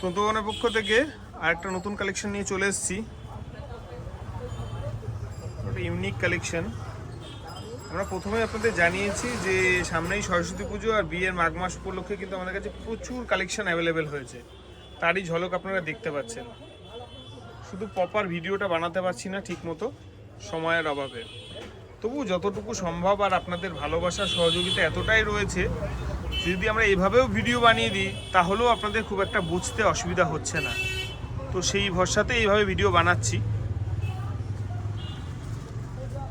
তন্তবনের পক্ষ থেকে আরেকটা নতুন কালেকশন নিয়ে চলে এসেছি। একটা ইউনিক কালেকশন আমরা প্রথমে আপনাদের জানিয়েছি যে সামনেই সরস্বতী পুজো আর বিয়ের মাঘ মাস উপলক্ষে কিন্তু আমাদের কাছে প্রচুর কালেকশন অ্যাভেলেবেল হয়েছে। তারই ঝলক আপনারা দেখতে পাচ্ছেন। শুধু প্রপার ভিডিওটা বানাতে পারছি না ঠিক মতো সময়ের অভাবে। তবু যতটুকু সম্ভব আর আপনাদের ভালোবাসা, সহযোগিতা এতটাই রয়েছে যদি আমরা এভাবেও ভিডিও বানিয়ে দিই, তাহলেও আপনাদের খুব একটা বুঝতে অসুবিধা হচ্ছে না। তো সেই ভরসাতে এইভাবে ভিডিও বানাচ্ছি।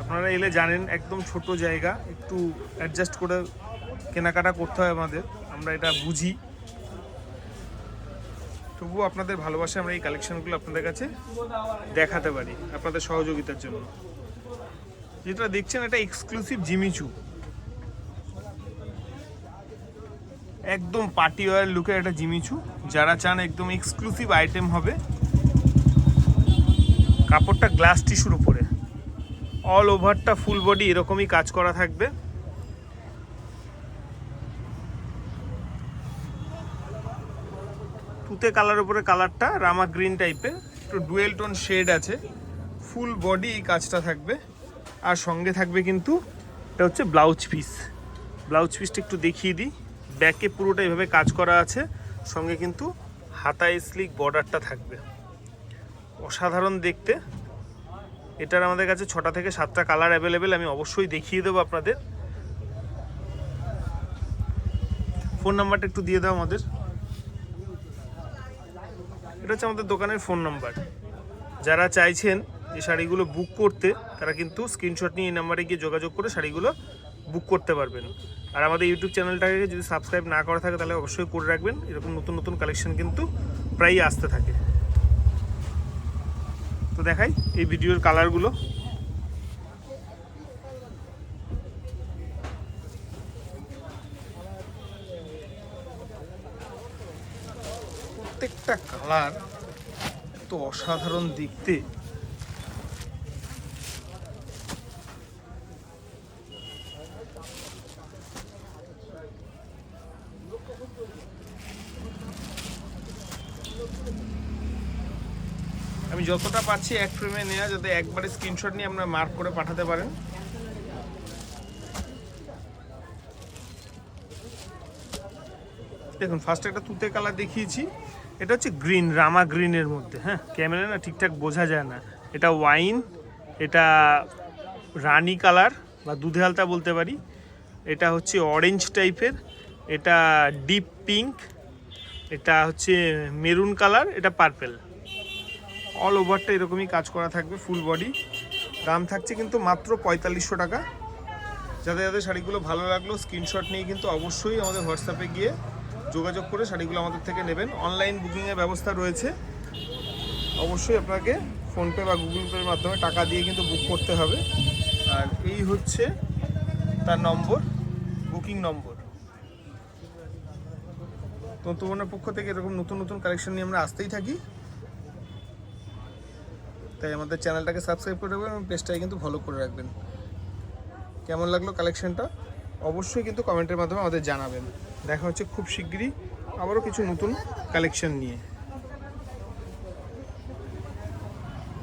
আপনারা এলে জানেন, একদম ছোট জায়গা, একটু অ্যাডজাস্ট করে কেনাকাটা করতে হয় আমাদের। আমরা এটা বুঝি। তবুও আপনাদের ভালোবাসা আমরা এই কালেকশনগুলো আপনাদের কাছে দেখাতে পারি, আপনাদের সহযোগিতার জন্য। যেটা দেখছেন, এটা এক্সক্লুসিভ জিমিচু একদম পার্টি ওয়ার লুকের একটা জিমিচু, যারা চান একদম এক্সক্লুসিভ আইটেম হবে। কাপড়টা গ্লাস টিস্যুর উপরে। অল ওভারটা ফুল বডি এরকমই কাজ করা থাকবে। তুতে কালার উপরে কালারটা রামা গ্রিন টাইপের একটু ডুয়েল টোন শেড আছে। ফুল বডি এই কাজটা থাকবে। আর সঙ্গে থাকবে কিন্তু, এটা হচ্ছে ব্লাউজ পিস ব্লাউজ পিসটা একটু দেখিয়ে দিই। ব্যাকে পুরোটা এভাবে কাজ করা আছে, সঙ্গে কিন্তু হাতায় স্লিক বর্ডারটা থাকবে। অসাধারণ দেখতে। এটার আমাদের কাছে ছটা থেকে সাতটা কালার অ্যাভেলেবেল আমি অবশ্যই দেখিয়ে দেবো আপনাদের। ফোন নাম্বারটা একটু দিয়ে দাও আমাদের। এটা হচ্ছে আমাদের দোকানের ফোন নাম্বার। যারা চাইছেন যে শাড়িগুলো বুক করতে, তারা কিন্তু স্ক্রিনশট নিয়ে এই নাম্বারে গিয়ে যোগাযোগ করে শাড়িগুলো বুক করতে পারবেন। আর আমাদের ইউটিউব চ্যানেলটাকে যদি সাবস্ক্রাইব না করা থাকে, তাহলে অবশ্যই করে রাখবেন। এরকম নতুন নতুন কালেকশন কিন্তু প্রায়ই আসতে থাকে। তো দেখাই এই ভিডিওর কালারগুলো প্রত্যেকটা কালার এত অসাধারণ দেখতে। আমি যতটা পাচ্ছি এক ফ্রেমে নেওয়া যাতে একবারে স্ক্রিনশট নিয়ে আপনারা মার্ক করে পাঠাতে পারেন। দেখুন ফার্স্ট একটা তুতে কালার দেখিয়েছি। এটা হচ্ছে গ্রিন রামা গ্রিনের মধ্যে হ্যাঁ? ক্যামেরা না ঠিকঠাক বোঝা যায় না। এটা ওয়াইন এটা রানি কালার বা দুধে হালতা বলতে পারি। এটা হচ্ছে অরেঞ্জ টাইপের এটা ডিপ পিঙ্ক এটা হচ্ছে মেরুন কালার এটা পার্পেল অল ওভারটা এরকমই কাজ করা থাকবে ফুল বডি দাম থাকছে কিন্তু মাত্র পঁয়তাল্লিশশো টাকা। যাদের যাদের শাড়িগুলো ভালো লাগল স্ক্রিনশট নিয়ে কিন্তু অবশ্যই আমাদের হোয়াটসঅ্যাপে গিয়ে যোগাযোগ করে শাড়িগুলো আমাদের থেকে নেবেন। অনলাইন বুকিংয়ের ব্যবস্থা রয়েছে। অবশ্যই আপনাকে ফোনপে বা গুগল পের মাধ্যমে টাকা দিয়ে কিন্তু বুক করতে হবে। আর এই হচ্ছে তার নম্বর, বুকিং নম্বর। তো তোমার পক্ষ থেকে এরকম নতুন নতুন কালেকশন নিয়ে আমরা আসতেই থাকি। তাই আমাদের চ্যানেলটাকে সাবস্ক্রাইব করে রাখবেন এবং পেজটাকে কিন্তু ফলো করে রাখবেন। কেমন লাগল কালেকশনটা অবশ্যই কিন্তু কমেন্টের মাধ্যমে আমাদের জানাবেন। দেখা হচ্ছে খুব শিগগিরই আবারও কিছু নতুন কালেকশন নিয়ে।